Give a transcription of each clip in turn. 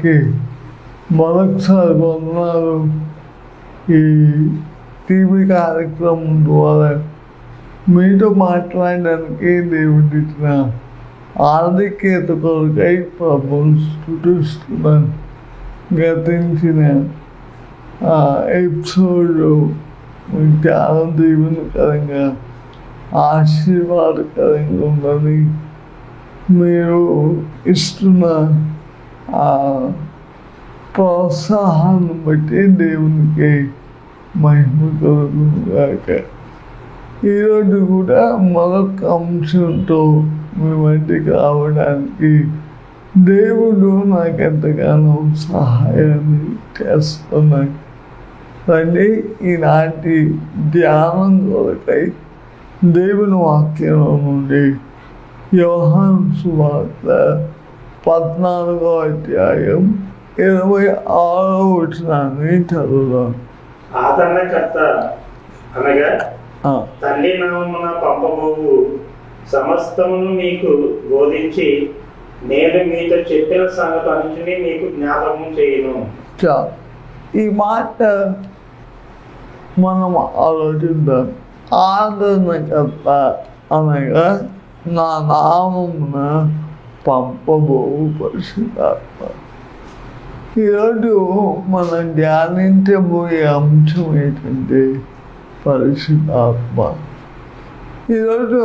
నామంలో మీ అందరికీ మరొకసారి వందనాలు ఈ టీవీ కార్యక్రమం ద్వారా మీతో మాట్లాడడానికి దేవుడి ఇచ్చిన ఆర్థికేత కొరకై ప్రభుత్వం స్థుతిస్తున్నాను గతించిన ఆ ఎపిసోడ్ మీకు చాలా దీవెనకరంగా ఆశీర్వాదకరంగా ఉన్నది మీరు ఇస్తున్న ఆ ప్రోత్సాహాన్ని బట్టి దేవునికి మహిమ కలుగుగాక ఈరోజు కూడా మరొక అంశంతో మీ మధ్యకి రావడానికి దేవుడు నాకు ఎంతగానో సహాయాన్ని చేస్తున్నాడు. రండి ఈనాటి ధ్యానం కొరకై దేవుని వాక్యం నుండి యోహాన్ సువార్త పద్నాలుగో అధ్యాయం ఇరవై ఆరో వచనాన్ని చదువుదాం. ఆదరణకర్త అనగా తండ్రి నామమున పంపబోవు సమస్తమును మీకు బోధించి నేను మీతో చెప్పిన సంగతి మీకు జ్ఞాపకం చేయను. ఈ మాట మనం ఆలోచిద్దాం. ఆదరణకర్త అనగా నా నామమున పంపబోవు పరిశుధాత్మ ఈరోజు మనం ధ్యానించబోయే అంశం ఏంటంటే పరిశుద్ధాత్మ. ఈరోజు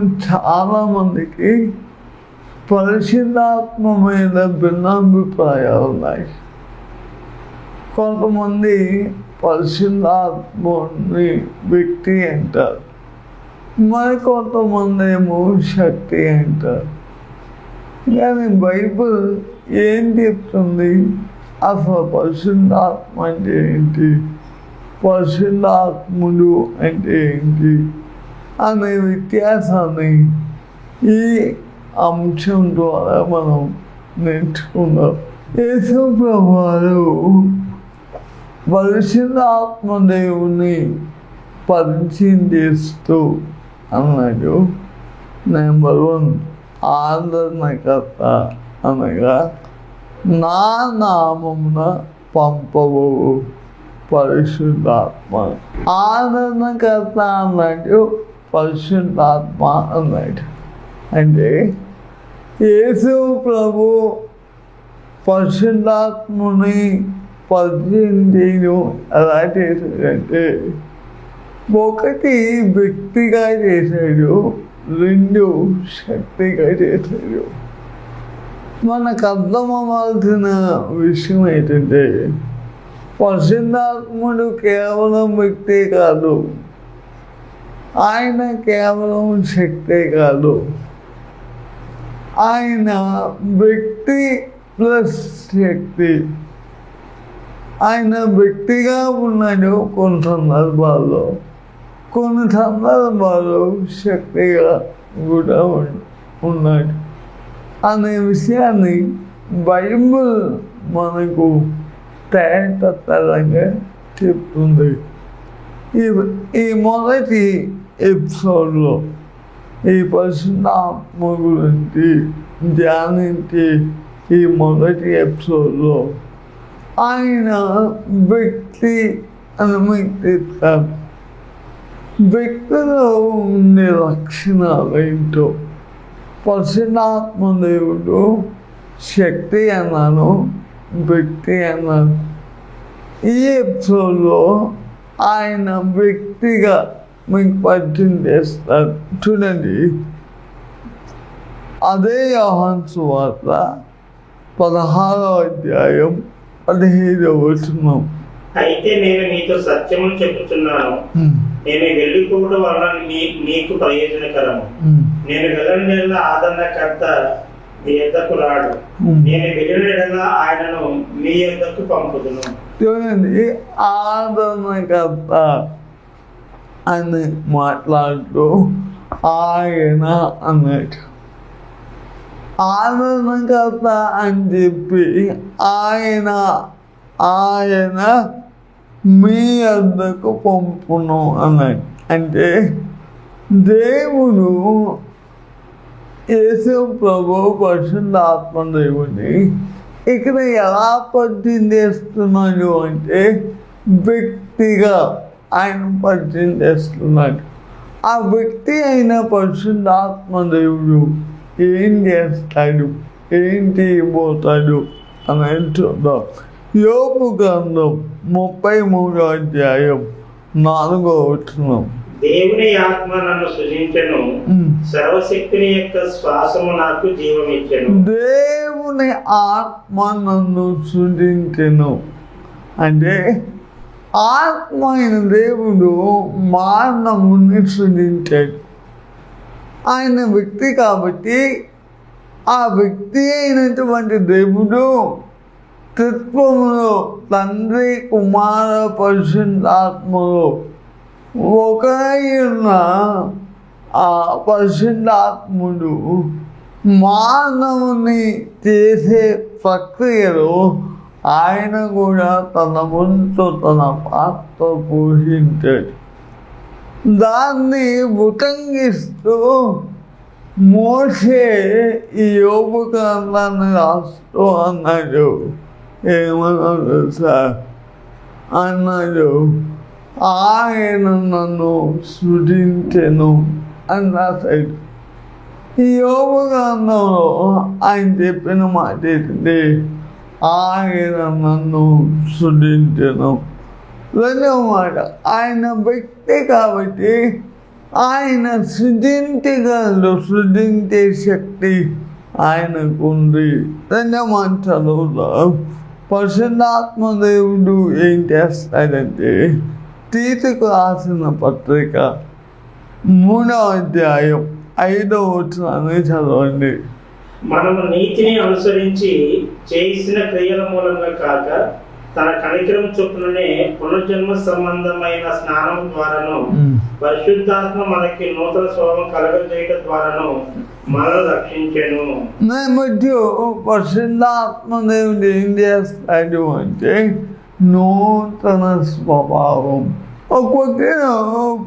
చాలామందికి పరిశుద్ధాత్మ మీద భిన్నాభిప్రాయాలు ఉన్నాయి. కొంతమంది పరిశుద్ధాత్మని వ్యక్తి అంటారు. మరి కొంతమంది ఏమో శక్తి అంటారు. కానీ బైబిల్ ఏం చెప్తుంది? అసలు పరిశుద్ధాత్మ అంటే ఏంటి? పరిశుద్ధాత్ముడు అంటే ఏంటి? అనే వ్యత్యాసాన్ని ఈ అంశం ద్వారా మనం నేర్చుకుందాం. యేసు ప్రభువారు పరిశుద్ధాత్మ దేవుని పరిచయం చేస్తూ అన్నాడు. Number one. ఆదరణకర్త అనగా నా నామమున పంపవు పరిశుద్ధాత్మ. ఆదరణకర్త అన్నట్టు పరిశుద్ధాత్మ అన్నాడు. అంటే యేసు ప్రభు పరిశుద్ధాత్ముని పరిచయం చేయడం ఎలా చేశాడంటే ఒకటి వ్యక్తిగా చేశాడు. రెండు శక్తిగా చేశాడు మనకు అర్థమవలసిన విషయం ఏంటంటే పరిశుద్ధాత్ముడు కేవలం వ్యక్తే కాదు. ఆయన కేవలం శక్తే కాదు. ఆయన వ్యక్తి ప్లస్ శక్తి. ఆయన వ్యక్తిగా ఉన్నాడు కొన్ని సందర్భాల్లో. కొన్ని సందర్భాల్లో శక్తిగా కూడా ఉన్నాడు అనే విషయాన్ని బైబిల్ మనకు తేటతరంగా చెప్తుంది. ఈ ఈ మొదటి ఎపిసోడ్లో ఈ పరిశుద్ధాత్మ గురించి ధ్యానించి ఈ మొదటి ఎపిసోడ్లో ఆయన వ్యక్తి అని మీకు వ్యక్తిలో ఉండే లక్షణాలు ఏంటో? దేవుడు శక్తి అన్నాను వ్యక్తి అన్నాను. ఈ ఎపిసోడ్లో ఆయన వ్యక్తిగా మీకు పరిచయం చేస్తారు చూడండి. అదే యోహాన్ సువార్త పదహారో అధ్యాయం పదిహేడవ వచనం. అయితే నేను నీతో సత్యమును చెప్పుచున్నాను. నేను వెళ్ళిపోవడం వలన నీ నీకు ప్రయోజనకరము. నేను వెళ్ళిన ఆదరణకర్త నీ యొద్దకు రాడు. నేను వెళ్ళిన ఆయనను మీ యొద్దకు పంపుదును. చూడండి ఆదరణకర్త అని మాట్లాడుతూ ఆయన అన్నట్టు. ఆదరణకర్త అని చెప్పి ఆయన ఆయన మీ అద్దకు పంపును అన్నాడు అంటే దేవుడు యేసు ప్రభు పరిశుద్ధాత్మ దేవుని ఇక్కడ ఎలా పరిచయం చేస్తున్నాడు అంటే వ్యక్తిగా ఆయన పరిచయం చేస్తున్నాడు. ఆ వ్యక్తి అయిన పరిశుద్ధాత్మ దేవుడు ఏం చేస్తాడు? ఏంటి పోతాడు అనేది చూద్దాం. యోపు గ్రంథం ముప్పై మూడో అధ్యాయం నాలుగో వచ్చినాం దేవుని ఆత్మ నన్ను సృజించెను. సర్వశక్తిని యొక్క శ్వాసము నాకు జీవమిచ్చెను. దేవుని ఆత్మ నన్ను సృజించెను. అంటే ఆత్మ అయిన దేవుడు మానవుని సృజించాడు. ఆయన వ్యక్తి కాబట్టి ఆ వ్యక్తి అయినటువంటి దేవుడు తత్వములో తండ్రి కుమార పరిశుద్ధాత్మలు ఒకరై ఉన్న ఆ పరిశుద్ధాత్ముడు మానవుని చేసే ప్రక్రియలో ఆయన కూడా తన వంతు తన పాత్ర పోషించాడు. దాన్ని ఉటంగిస్తూ మోసే ఈ యోగు గ్రంథాన్ని రాస్తూ అన్నాడు. ఏమన్నాడు సార్ అన్నాడు ఆయన నన్ను సృజించెను అని రాశాడు ఈ యోగ గ్రంథంలో ఆయన చెప్పిన మాట ఏంటంటే ఆయన నన్ను సృజించను రెండవ మాట ఆయన వ్యక్తి కాబట్టి ఆయన సృజించగలడు సృజించే శక్తి ఆయనకు ఉంది రెండవ మాట చదువుతాం పరిశుద్ధాత్మ దేవుడు ఏం చేస్తాడంటే తీతుకు రాసిన పత్రిక మూడవ అధ్యాయం ఐదవ వచనాన్ని చదవండి. మనము నీతిని అనుసరించి చేసిన క్రియల మూలంగా కాక తన కనికరం చొప్పుననే పునర్జన్మ సంబంధమైన స్నానం ద్వారాను పరిశుద్ధాత్మ మనకి నూతన స్వభావం కలగజేయటం ద్వారాను మనల్ని రక్షించెను. మధ్య పరిశుద్ధాత్మ దేవుడు ఏం చేస్తాడు అంటే నూతన స్వభావం. ఒక్కొక్క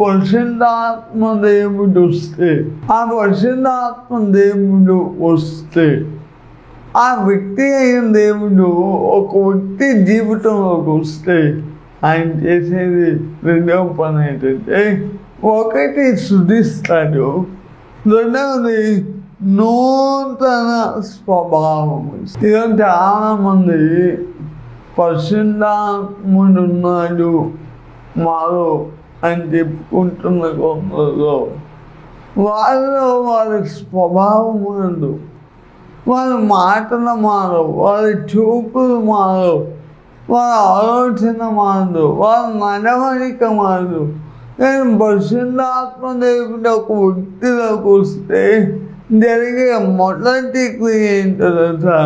పరిశుద్ధాత్మ దేవుడు వస్తే ఆ పరిశుద్ధాత్మ దేవుడు వస్తే ఆ వ్యక్తి అయిన దేవుడు? ఒక వ్యక్తి జీవితంలోకి వస్తే ఆయన చేసేది రెండవ పని ఏంటంటే ఒకటి శుద్ధిస్తాడు. రెండవది నూతన స్వభావం. ఈరోజు చాలామంది మంది ఉన్నాడు మాలో అని చెప్పుకుంటున్న కొందరు. వారిలో వారి స్వభావం ఉండదు వారి మాటలు మారవు వారి చూపులు మారవు వారి ఆలోచన మారదు వారి నడవడిక మారదు నేను పరిశుద్ధాత్మ దేవుడు ఒక వ్యక్తిలోకి వస్తే జరిగే మొదటి క్రియ ఏంటో తెలుసా?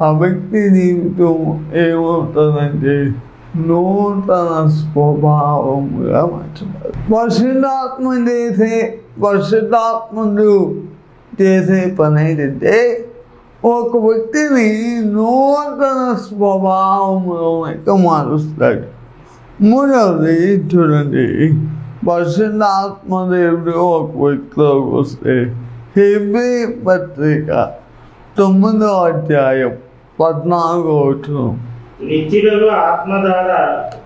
ఆ వ్యక్తి జీవితం ఏమవుతుందంటే నూతన స్వభావముగా మార్చబడు పరిశుద్ధాత్మ చేసే పరిశుద్ధాత్మలు చేసే పని అయితే ఒక వ్యక్తిని నూతన స్వభావంలోకి మారుస్తాడు. మూడవది చూడండి పరిశుద్ధ ఆత్మదేవుడు ఒక వ్యక్తిలోకి వస్తే హెబ్రి పత్రిక తొమ్మిదో అధ్యాయం పద్నాలుగో వచ్చిన నిత్యుడు ఆత్మ ద్వారా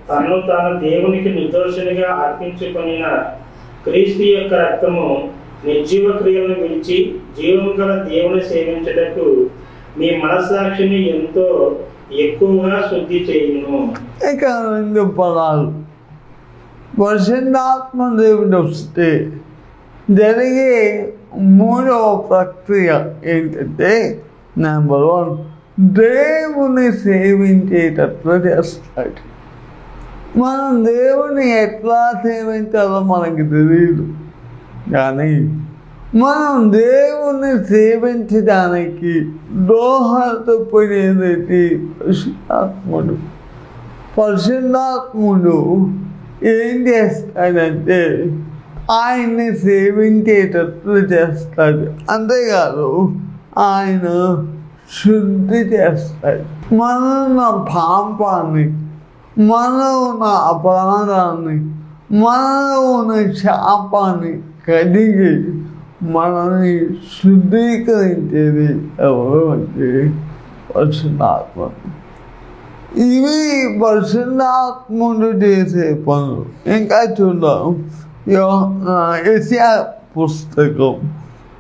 తను తాను దేవునికి నిర్దోషునిగా అర్పించుకుని క్రీస్తు యొక్క రక్తము నిర్జీవ క్రియలను విడిచి జీవం గల దేవుని సేవించుటకు మీ మనస్సాక్షిని ఎంతో ఎక్కువగా శుద్ధి చేయను. ఇక రెండు పదాలు పరిశుద్ధాత్మ దేవుడు వస్తే జరిగే మూడవ ప్రక్రియ ఏంటంటే నెంబర్ వన్ దేవుని సేవించేటట్లు చేస్తాడు. మనం దేవుని ఎట్లా సేవించాలో మనకి తెలియదు కానీ మనం దేవుణ్ణి సేవించడానికి దోహదపడేది పరిశుద్ధాత్ముడు. పరిశుద్ధాత్ముడు ఏం చేస్తాడంటే ఆయన్ని సేవించేటట్లు చేస్తాడు. అంతేకాదు ఆయన శుద్ధి చేస్తాడు. మనం ఉన్న పాపాన్ని మనలో ఉన్న అపరాధాన్ని మనలో ఉన్న శాపాన్ని కడిగి మనల్ని శుద్ధీకరించేది ఎవరు అంటే పరిశుద్ధాత్మ ఇవి పరిశుద్ధాత్ముడు చేసే పనులు. ఇంకా చూద్దాం. ఏషియా పుస్తకం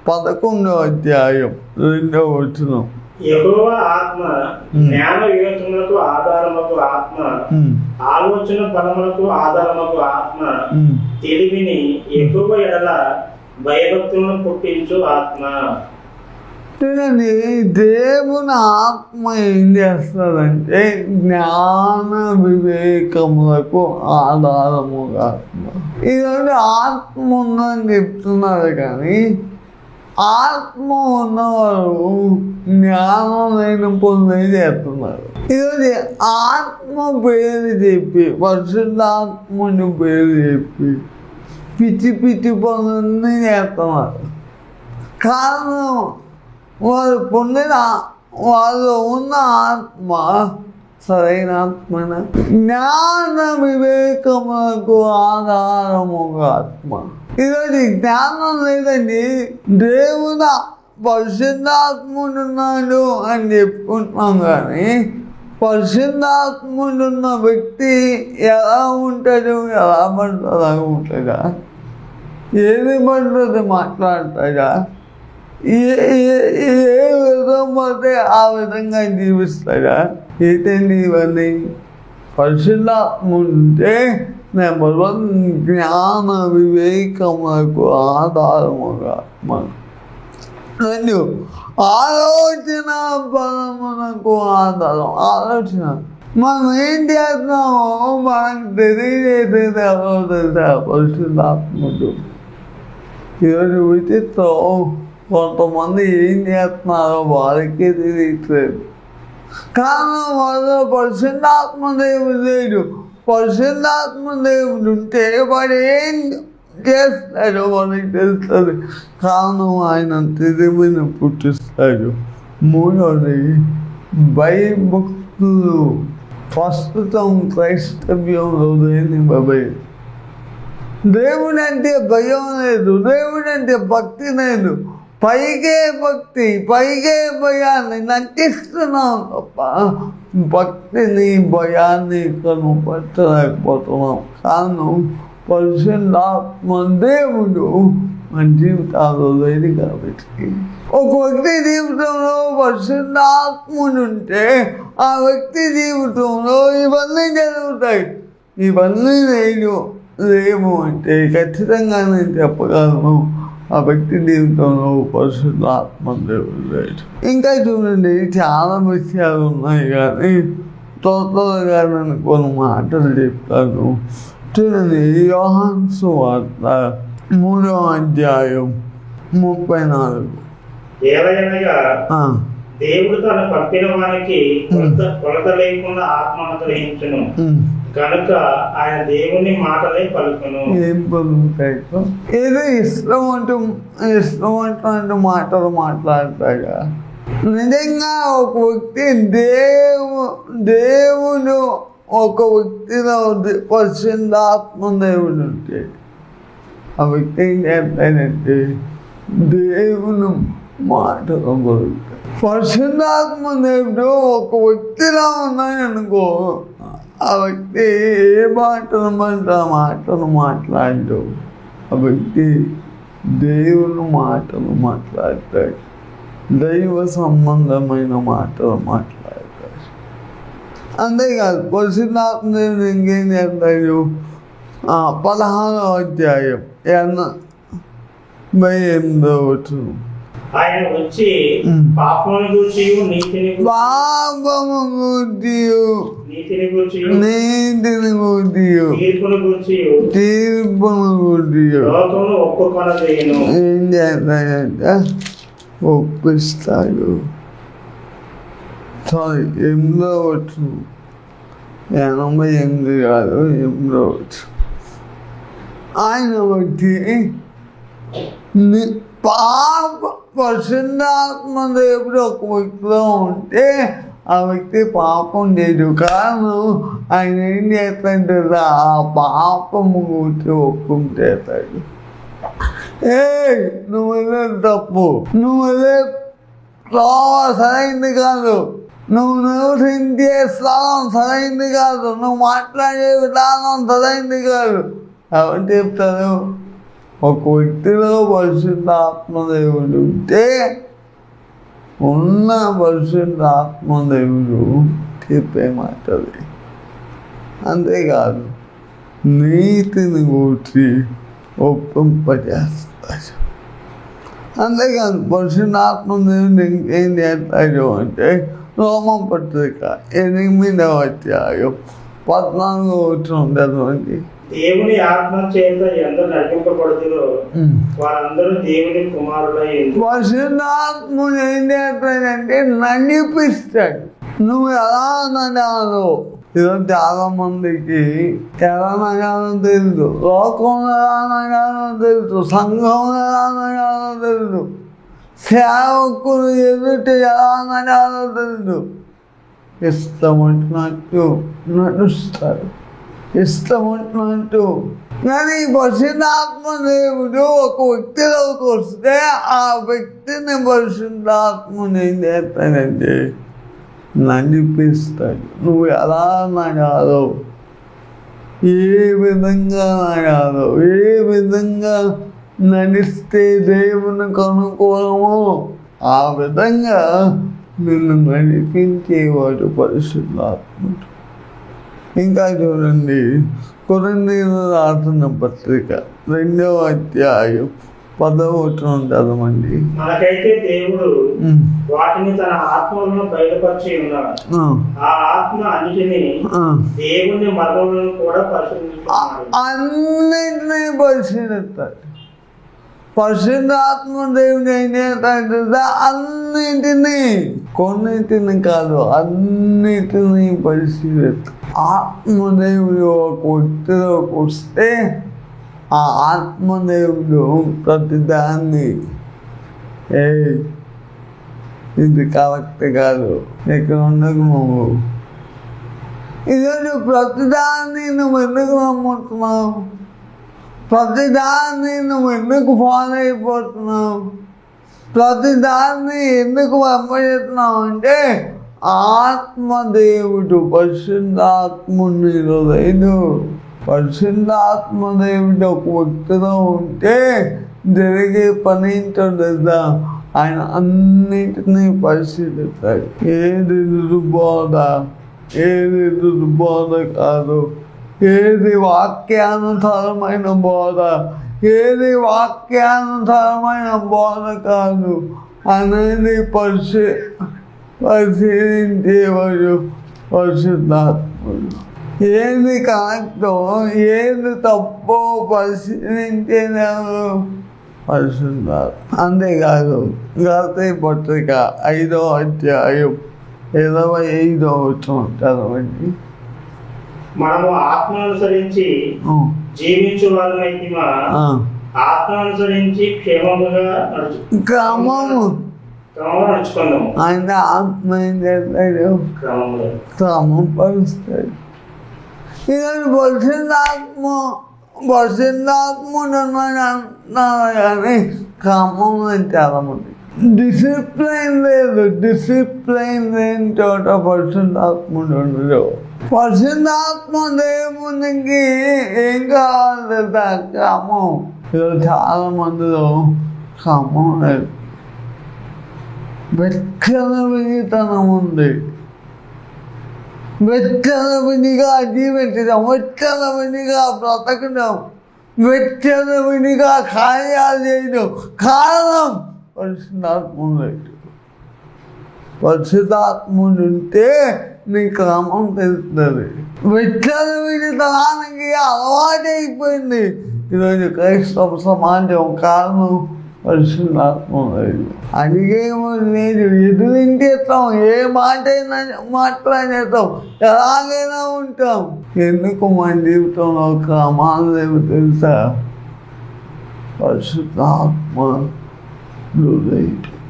పదకొండవ అధ్యాయం రెండవ వచనం. యెహోవ ఆత్మ జ్ఞాన వివేచనలకు ఆధారములకు ఆత్మ ఆలోచన బలములకు ఆధారములకు ఆత్మ. తెలివిని ఎక్కువ ఎడల భయభక్తులను పుట్టించు ఆత్మ. చూడండి దేవుని ఆత్మ ఏం చేస్తాడంటే జ్ఞాన వివేకములకు ఆధారముగా ఆత్మ. ఈరోజు ఆత్మ ఉందని చెప్తున్నారు కానీ ఆత్మ ఉన్నవారు జ్ఞానం లేని పనులే చేస్తున్నారు. ఈరోజు ఆత్మ పేరు చెప్పి పరిశుద్ధాత్మని పేరు చెప్పి పిచ్చి పిచ్చి పనులన్నీ చేస్తున్నారు. కారణం వారు పొందిన వాళ్ళు ఉన్న ఆత్మ సరైన ఆత్మన జ్ఞాన వివేకములకు ఆధారముగా ఆత్మ. ఈరోజు జ్ఞానం లేదండి దేవున పరిశుద్ధాత్ముడున్నాడు అని చెప్పుకుంటున్నాం కానీ పరిశుద్ధాత్ముడున్న వ్యక్తి ఎలా ఉంటాడు ఎలా పడితే అలా ఏది పడుతుంది మాట్లాడతాడా? ఏ ఏ- విధం ఆ విధంగా జీవిస్తాడా? ఏంటండి ఇవన్నీ? పరిశుద్ధాత్మ ఉంటే నెంబర్ వన్ జ్ఞాన వివేకములకు ఆధారముగా ఆత్మ రెండు ఆలోచన బలమునకు ఆధారం. ఆలోచన. మనం ఏం చేస్తున్నామో మనకు తెలియజేసేది ఎవరో తెలుసా? పరిశుద్ధాత్ముడు. ఈరోజు విచిత్రం కొంతమంది ఏం చేస్తున్నారో? వాళ్ళకే తెలియట్లేదు. కారణం వాళ్ళు పరిశుద్ధాత్మదేవుడు లేడు. పరిశుద్ధాత్మ ఉంటే వాడు ఏం చేస్తాడో వాళ్ళకి తెలుస్తుంది. కారణం ఆయన తెలివిని పుట్టిస్తాడు. మూడోది భయభక్తులు. ప్రస్తుతం క్రైస్తవ్యంలో లేని బాబాయ్ దేవుడంటే భయం లేదు. దేవుడంటే భక్తి లేదు. పైగే భక్తి పైగే భయాన్ని నటిస్తున్నాం తప్ప భక్తిని భయాన్ని కనుపట్టలేకపోతున్నాం కాను పరిశుద్ధాత్మ దేవుడు మన జీవితాల్లో లేదు కాబట్టి ఒక వ్యక్తి జీవితంలో పరిశుద్ధాత్ముడు ఉంటే ఆ వ్యక్తి జీవితంలో ఇవన్నీ జరుగుతాయి. ఇవన్నీ నేను లేము అంటే ఖచ్చితంగా నేను చెప్పగలను. ఆ వ్యక్తి జీవితంలో పరిశుద్ధాత్మ దేవుడు లేడు. ఇంకా చూడండి చాలా విషయాలు ఉన్నాయి కానీ తొందరగా నేను కొన్ని మాటలు చెప్తాను. చూడండి యోహాన్ సువార్త మూడో అధ్యాయం ముప్పై నాలుగు. దేవుడు తను పంపిన కొలత కొలత లేకుండా ఆత్మ అనుగ్రహించును ఉమ్. కనుక ఆయన దేవుని మాటలే పలుకును. ఏం పలుకుతాయి ఏదో ఇష్టం అంటూ ఇష్టం అంటూ మాటలు మాట్లాడతాగా నిజంగా ఒక వ్యక్తి దేవు దేవుడు ఒక వ్యక్తిలో ఉంది, ఆత్మదేవుడు ఉంటే ఆ వ్యక్తి ఏం చేస్తాడంటే దేవుని మాటలు పలుకుతాడు. పరిశుద్ధాత్మ దేవుడు ఒక వ్యక్తిలో ఉన్నాయనుకో ఆ వ్యక్తి ఏ మాటలు మంటే ఆ మాటలు మాట్లాడు ఆ వ్యక్తి దేవుని మాటలు మాట్లాడతాడు. దైవ సంబంధమైన మాటలు మాట్లాడతాడు. అంతేకాదు పరిశుద్ధాత్మ దేవుడు ఇంకేం చేస్తాడు? పదహారో అధ్యాయం ఎన్న ఎనిమిదో వచ్చును ఆయన వచ్చి. పాపమును గూర్చి నీతిని గూర్చి- పాపము గుర్తియు. నీతిని గూర్చి నీతిని గుర్తియు. తీర్పును గూర్చి తీర్పును గుర్తియు. లోకమును ఒప్పుకొనదేను ఏం చేస్తాడంటే? ఒప్పిస్తాడు. సారీ ఎనిమిదో వచ్చు ఎనభై ఎనిమిది కాదు ఎనిమిదో వచ్చు ఆయన వచ్చి ని- పాప పరిశుద్ధాత్మ దేవుడు ఒక వ్యక్తిలో ఉంటే ఆ వ్యక్తి పాపం లేదు కాను ఆయన ఏం చేస్తాడు ఆ పాపము గురించి ఒప్పుకుంటేస్తాడు ఏ నువ్వు తప్పు. నువ్వు వెళ్ళే సరైంది కాదు. నువ్వు నివసించే స్థలం సరైంది కాదు. నువ్వు మాట్లాడే విధానం సరైంది కాదు. ఎవరు చెప్తారు? ఒక వ్యక్తిలో పరిశుద్ధ ఆత్మదేవుడు ఉంటే ఉన్న పరిశుద్ధ ఆత్మదేవుడు చెప్పే మాటలు అంతేకాదు నీతిని కూర్చి ఒప్పింపజేస్తాడు. అంతేకాదు పరిశుద్ధాత్మ దేవుడు ఏం చేస్తాడు అంటే రోమం పత్రిక ఎనిమిదవ అధ్యాయం పద్నాలుగు వచ్చిన చదవండి. దేవుని ఆత్మ చేత ఎందరు నడిపింపబడుతుందో వారందరూ దేవుని కుమారులై ఏం చేస్తాడంటే నడిపిస్తాడు. నువ్వు ఎలా నడాలో ఈరోజు చాలా మందికి ఎలా నడాలో తెలుసు. లోకంలో ఎలా నడాలో తెలుసు. సంఘంలో ఎలా నడాలో తెలుసు. సేవకులు ఎదుట ఎలా నడాలో తెలుసు. ఇష్టం వచ్చినట్టు నడుస్తారు ఇష్టం వచ్చినట్టు కానీ పరిశుద్ధాత్మ దేవుడు ఒక వ్యక్తిలోకి వస్తే ఆ వ్యక్తిని పరిశుద్ధాత్మని చేస్తానండి నడిపిస్తాడు. నువ్వు ఎలా నడాలో ఏ విధంగా నడాలో ఏ విధంగా నడిస్తే దేవునికి అనుకూలమో ఆ విధంగా నిన్ను నడిపించేవాడు పరిశుద్ధాత్ముడు. ఇంకా చూడండి. కొరందీలు రాసిన పత్రిక రెండవ అధ్యాయం పదవచనం చదవండి. మనకైతే దేవుడు. వాటిని తన ఆత్మలను బయలుపరిచి ఉన్నాడు. ఆ, ఆత్మ అన్నిటిని. దేవుని కూడా పరిశీలిస్తున్నాడు అన్నింటినీ పరిశీలిస్తాడు. పరిశుద్ధాత్మ దేవుని అయిన చేస్తాడు అన్నింటినీ కొన్నింటిని కాదు అన్నిటినీ పరిశీలిస్తాడు ఆత్మదేవుడు ఒక వ్యక్తిలోకి వస్తే ఆ ఆత్మదేవుడు ప్రతిదాన్ని ఏ ఇది కరెక్ట్ కాదు ఇక్కడ ఉండకు నువ్వు. ఈరోజు ప్రతిదాన్ని నువ్వు ఎందుకు నమ్ముతున్నావు? ప్రతిదాన్ని నువ్వు ఎందుకు ఫాలో అయిపోతున్నావు? ప్రతిదాన్ని ఎందుకు వెంబడిస్తున్నావు అంటే ఆత్మదేవుడు పరిశుద్ధాత్ముని లేదు పరిశుద్ధాత్మదేవుడు ఒక వ్యక్తిలో ఉంటే జరిగే పని ఏంటో తెలుసా? ఆయన అన్నిటినీ పరిశీలిస్తాడు. ఏది దుర్బోధ? ఏది దుర్బోధ కాదు? ఏది వాక్యానుసారమైన బోధ? ఏది వాక్యానుసారమైన బోధ కాదు? అనేది పరిశీ పరిశీలించేవారు పరిశుద్ధాత్ముడు ఏది కరెక్టో ఏది తప్పో పరిశీలించేవారు పరిశుద్ధాత్మ. అంతేకాదు గత పత్రిక ఐదో అధ్యాయం ఇరవై ఐదో వచ్చిన చదవండి. మనము ఆత్మ అనుసరించి ఆ, జీవించు వారమైతే ఆ. ఆత్మ అనుసరించి క్షేమముగా నడుచు క్రమము క్రమంలో నడుచుకుందాము ఆయన ఆత్మ ఏం చేస్తాడు క్రమంలో క్రమం పరుస్తాడు ఈరోజు పరిశుద్ధాత్మ పరిశుద్ధాత్ముడు ఉన్నాడు అంటున్నారు కానీ క్రమం అని చాలా మంది డిసిప్లైన్ లేదు. డిసిప్లైన్ లేని చోట పరిశుద్ధాత్ముడు ఉండదు పరిశుద్ధాత్మ దేవునికి ఏం కావాలి? క్రమం చాలా మందిలో క్రమం లేదు. వెచ్చన వినితనం ఉంది. వెచ్చల వినిగా జీవించడం వెచ్చల వినిగా బ్రతకడం వెచ్చల వినిగా కార్యాలు చేయడం కారణం పరిశుద్ధాత్ముడు పరిశుద్ధాత్ముడు ఉంటే నీ క్రమం తెలుస్తుంది. వెచ్చన వినితనానికి అలవాటైపోయింది. ఈరోజు క్రైస్తవ సమాజం కారణం పరిశుద్ధాత్మ లేదు అడిగేమో లేదు ఎదురించేస్తాం ఏ మాట అయినా మాట్లాడేస్తాం ఎలాగైనా ఉంటాం. ఎందుకు మన జీవితంలో క్రమాలు లేవు తెలుసా? పరిశుద్ధాత్మ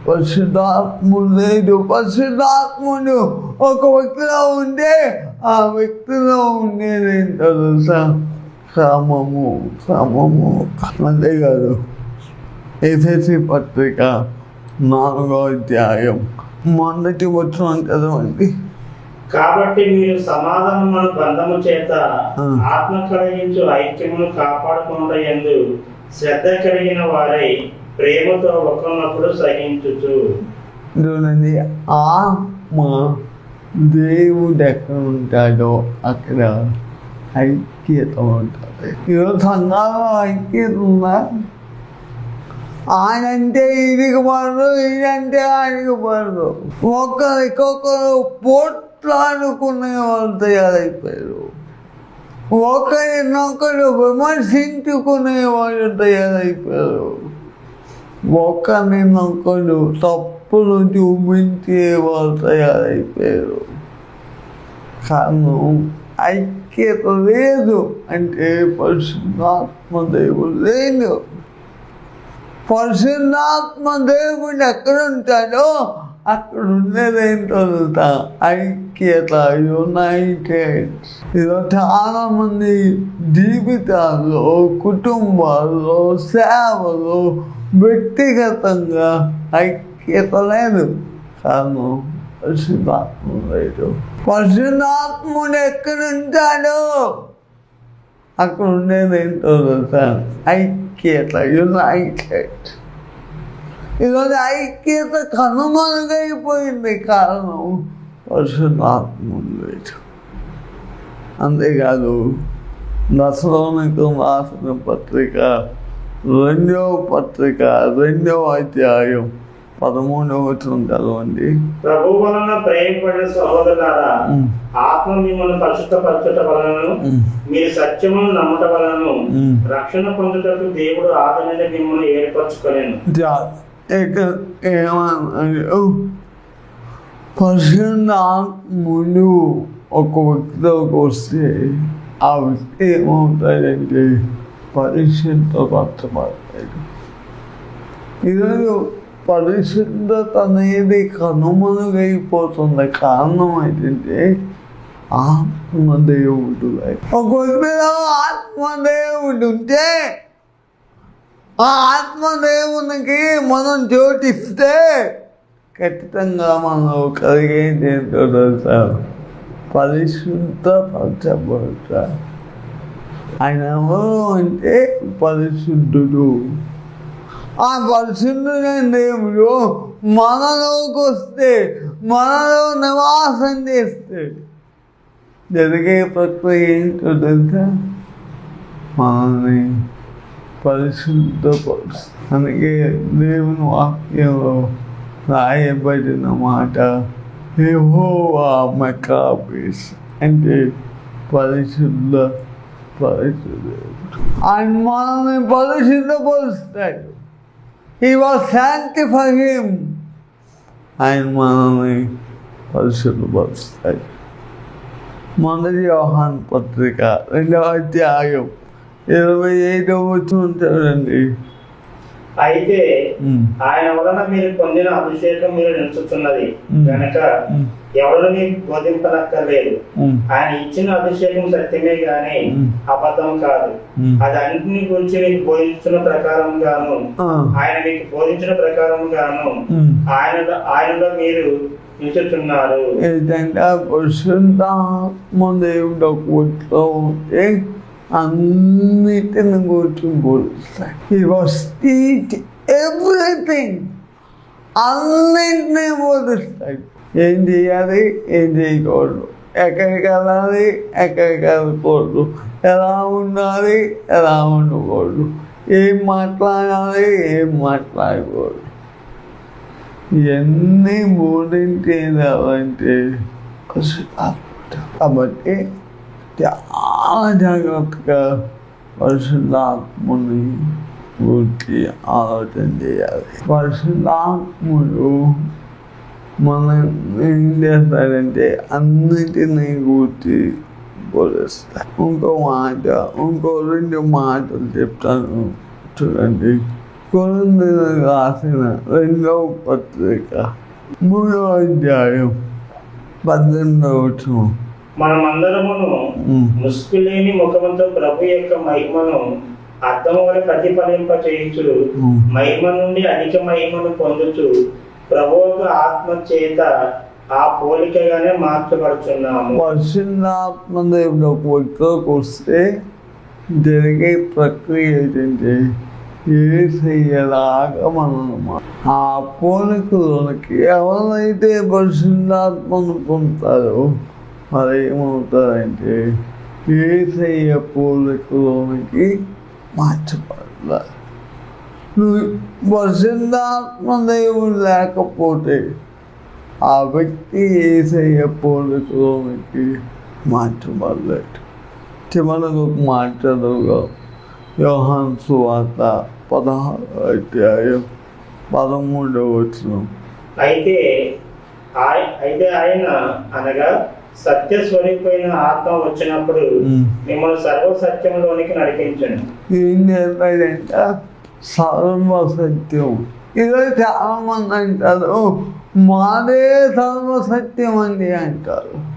పరిశుద్ధాత్ముడు పరిశుద్ధాత్ముడు ఒక వ్యక్తిలో ఉంటే ఆ వ్యక్తిలో ఉండేది తెలుసా? క్రమము క్రమము అంతేకాదు ఎఫ్ఎస్సి పత్రిక నాలుగో అధ్యాయం మొదటి వచ్చిన చదవండి. కాబట్టి మీరు సమాధానమును బంధము చేత. ఆత్మ కలిగించు ఐక్యమును కాపాడుకున్న ఎందు శ్రద్ధ కలిగిన వారై ప్రేమతో ఒకరినొకడు సహించుచు. చూడండి ఆత్మ దేవుడు ఎక్కడ ఉంటాడో అక్కడ ఐక్యత ఉంటుంది. ఈరోజు సంఘాలు ఐక్యత ఉందా? ఆయనంటే ఇదికి పడదు ఈడంటే ఆయనకి పడదు. ఒకరికొకరు పోట్లాడుకునే వాళ్ళు తయారైపోయారు. ఒకరినొకరు విమర్శించుకునే వాళ్ళు తయారైపోయారు. ఒకరినొకరు తప్పులు చూపించే వాళ్ళు తయారైపోయారు. కాను ఐక్యత లేదు అంటే పరిశుద్ధాత్మ దేవుడు లేదు పరిశుద్ధాత్మ దేవుడు ఎక్కడుంటాడో అక్కడ ఉండేదేంటో తెలుసా? ఐక్యత యునైటెడ్ ఇలా చాలామంది జీవితాల్లో కుటుంబాల్లో సేవలో వ్యక్తిగతంగా ఐక్యత లేదు. కారణం పరిశుద్ధాత్మ లేదు. పరిశుద్ధాత్ముడు ఎక్కడ ఉంటాడో అక్కడ ఉండేది ఏంటో తెలుసా? ఐక్యత యునైటెడ్ ఈరోజు ఐక్యత కనుమరుగైపోయింది. కారణం పరిశుద్ధాత్మ లేదు. అంతేకాదు దశలోనికి రాసిన పత్రిక రెండవ పత్రిక రెండవ అధ్యాయం పదమూడవ వచనం చదవండి. ప్రభు వలన ప్రేమపడిన సహోదరులారా ఉమ్, ఆత్మ మిమ్మల్ని పరిశుద్ధపరచుట వలనను ఉమ్, మీరు సత్యమును నమ్మట వలనను ఉమ్. రక్షణ పొందుటకు దేవుడు ఆదరణ మిమ్మల్ని ఏర్పరచుకోలేను పరిశుద్ధాత్ముడు ఒక వ్యక్తిలోకి వస్తే ఆ వ్యక్తి ఏమవుతాడంటే పరిశుద్ధపరచబడతాడు ఈరోజు పరిశుద్ధత అనేది కనుమరుగైపోతుంది. కారణం ఏంటంటే ఆత్మదేవుడు ఒకవేళ ఆత్మదేవుడు ఉంటే ఆ ఆత్మదేవునికి మనం చోటిస్తే ఖచ్చితంగా మనం కలిగేది ఏంటో తెలుసా? పరిశుద్ధ పరచబడతారు ఆయన ఎవరు అంటే పరిశుద్ధుడు. ఆ పరిశుద్ధుడైన దేవుడు మనలోకి వస్తే మనలో నివాసం చేస్తే జరిగే ప్రక్రియ ఏంటో తెలుసా? మనల్ని పరిశుద్ధపరుస్తు అందుకే దేవుని వాక్యంలో రాయబడిన మాట ఏహో ఆ మెకాబీస్ అంటే పరిశుద్ధ పరిశుద్ధుడు ఆయన మనల్ని పరిశుద్ధపరుస్తాడు ఈ వాజ్ శాంటిఫై హిమ్ ఆయన మనల్ని పరిశుద్ధపరుస్తాడు మొదటి వ్యవహాన్ పత్రిక రెండవ అధ్యాయం ఇరవై ఐదవ వచ్చిన చూడండి అయితే ఆయన వలన మీరు పొందిన అభిషేకం మీరు నిలుచుతున్నది. కనుక. ఎవరు మీకు బోధింపనక్కర్లేదు. ఆయన ఇచ్చిన అభిషేకం సత్యమే గాని. అబద్ధం కాదు. అది అన్నింటిని గురించి మీకు బోధించిన ప్రకారం గాను. ఆయన మీకు బోధించిన ప్రకారం గాను. ఆయన ఆయనలో మీరు నిలుచుతున్నారు పరిశుద్ధాత్మ దేవుడు ఉంటే అన్నిటిని గురించి బోధిస్తాయి ఈ వాస్ ఎవ్రీథింగ్ అన్నింటినీ బోధిస్తాయి ఏం చేయాలి? ఏం చేయకూడదు. ఎక్కడికి వెళ్ళాలి? ఎక్కడికి వెళ్ళకూడదు. ఎలా ఉండాలి? ఎలా ఉండకూడదు. ఏం మాట్లాడాలి? ఏం మాట్లాడకూడదు. ఇవన్నీ మూడింటి ఎవరంటే కాబట్టి చాలా జాగ్రత్తగా పరిశుద్ధాత్ముని గురించి ఆలోచన చేయాలి పరిశుద్ధాత్ముడు మనం ఏం చేస్తాడంటే అన్నిటినీ గురించి బోధిస్తాడు ఇంకో మాట ఇంకో రెండు మాటలు చెప్తాను చూడండి కొరింథీయులకు రాసిన రెండవ పత్రిక మూడవ అధ్యాయం పద్దెనిమిదవ వచనం. మనమందరమును ఉమ్, ముసుగు లేని ముఖముతో ప్రభు యొక్క మహిమను అర్థం వల్ల ప్రతిఫలింప చేయుచు. మహిమ నుండి అధిక మహిమను పొందుచు ప్రభువుక ఆత్మ చేత ఆ పోలికగానే మార్చబడుచున్నాము పరిశుద్ధాత్మ దేవుడు ఇక్కడికి వస్తే జరిగే ప్రక్రియ ఏంటంటే ఏ చెయ్యలాగా మనం ఆ పోలికలోనికి ఎవరైతే పరిశుద్ధాత్మను పొందుతారో మరి ఏమవుతారంటే ఏసయ్య చెయ్య పోలికలోనికి మార్చబడతారు నువ్వు పరిశుద్ధాత్మ దేవుడు లేకపోతే ఆ వ్యక్తి ఏసయ్య పోలికలోనికి మార్చబడలేదు. చివరకు మార్చదుగా మాట యోహాన్ సువార్త పదహారు అధ్యాయం పదమూడవ వచ్చిన అయితే అయితే ఆయన అనగా సత్య స్వరూపమైన ఆత్మ వచ్చినప్పుడు. మిమ్మల్ని సర్వ సత్యంలోనికి నడిపించండి. ఏం చేస్తాడంటే సర్వ సత్యం. ఈరోజు చాలా మంది అంటారు మాదే సర్వ సత్యం అండి అంటారు.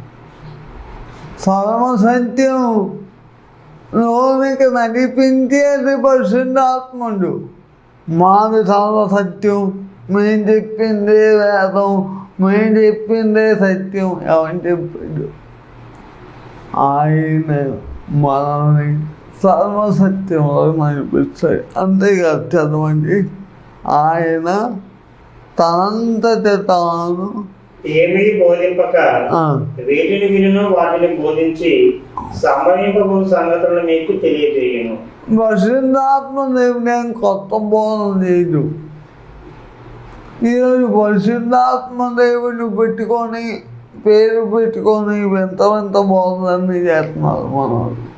సర్వ సత్యం లోనికి నడిపించేది పరిశుద్ధాత్ముడు మాది సర్వ సత్యం మేము చెప్పిందే వేదం మేము చెప్పిందే సత్యం. ఎవరు చెప్పాడు ఆయన మనల్ని సర్వసత్యంలో నడిపిస్తాడు అంతేకాదు చదవండి. ఆయన తనంతట తాను ఏమీ బోధింపక వేటిని వినును వాటిని బోధించి సంభవింపబో సంగతులను మీకు తెలియజేయను. పరిశుద్ధాత్మ దేవుడు కొత్త బోధన చేయదు ఈరోజు పరిశుద్ధాత్మ దేవుడిని పెట్టుకొని పేరు పెట్టుకొని వింత వింత బోధనన్నీ చేస్తున్నారు మనవాళ్ళు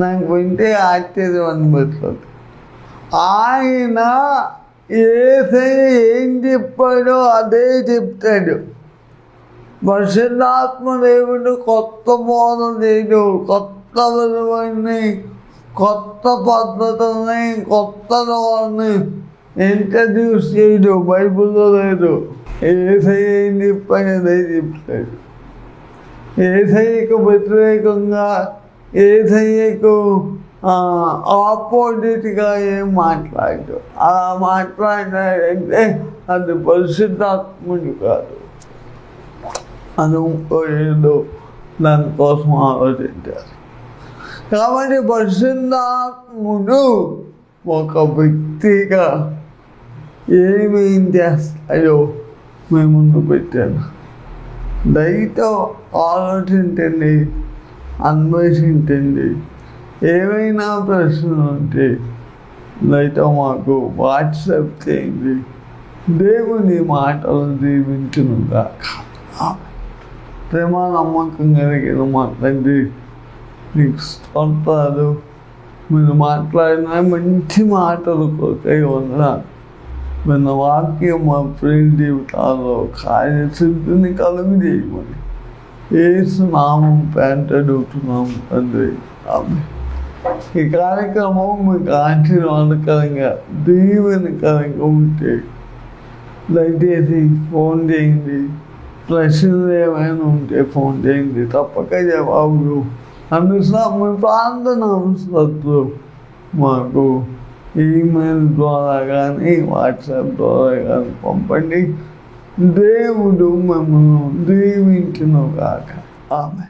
నాకు వింటే ఆశ్చర్యం అనిపిస్తుంది. ఆయన ఏసై ఏం చెప్పాడో అదే చెప్తాడు. పరిశుద్ధాత్మ దేవుడు కొత్త బోధన చేయడు కొత్త విలువని కొత్త పద్ధతుల్ని కొత్త లోని ఎంత ఇంట్రడ్యూస్ చేయడు బైబుల్లో లేదు ఏసై ఏం చెప్తాడు ఏసైకు వ్యతిరేకంగా ఏసైకు ఆపోజిట్గా ఏం మాట్లాడు అలా మాట్లాడాడంటే అది పరిశుద్ధాత్ముడు కాదు అది ఇంకో ఏదో దానికోసం ఆలోచించారు కాబట్టి పరిశుద్ధాత్ముడు ఒక వ్యక్తిగా ఏమేం చేస్తాయో మేము ముందు పెట్టాను. దయతో ఆలోచించండి అన్వేషించండి. ఏమైనా ప్రశ్నలు ఉంటే దయతో మాకు వాట్సాప్ చేయండి. దేవుని మాటలు దీవించునుగా ప్రేమ నమ్మకం కలిగిన మాట్లాడి మీకు నీకు స్తోత్రాలు. మీరు మాట్లాడిన మంచి మాటలు కొరకై ఉన్నారు మన వాక్యం మా ప్రేమ జీవితాల్లో కార్యసిద్ధిని కలుగు చేయమని. ఏసు నామం పేంట అడుగుతున్నాం తండ్రి. ఆమె ఈ కార్యక్రమం మీకు ఆశీర్వాదకరంగా దీవెనకరంగా ఉంటే దయచేసి ఫోన్ చేయండి. ప్రశ్నలు ఏమైనా ఉంటే ఫోన్ చేయండి. తప్పక జవాబులు. అందులో మీ ప్రార్థన సత్తు మాకు ఈమెయిల్ ద్వారా కానీ వాట్సాప్ ద్వారా కానీ పంపండి. దేవుడు మమ్మల్ని దీవించును కాక ఆమె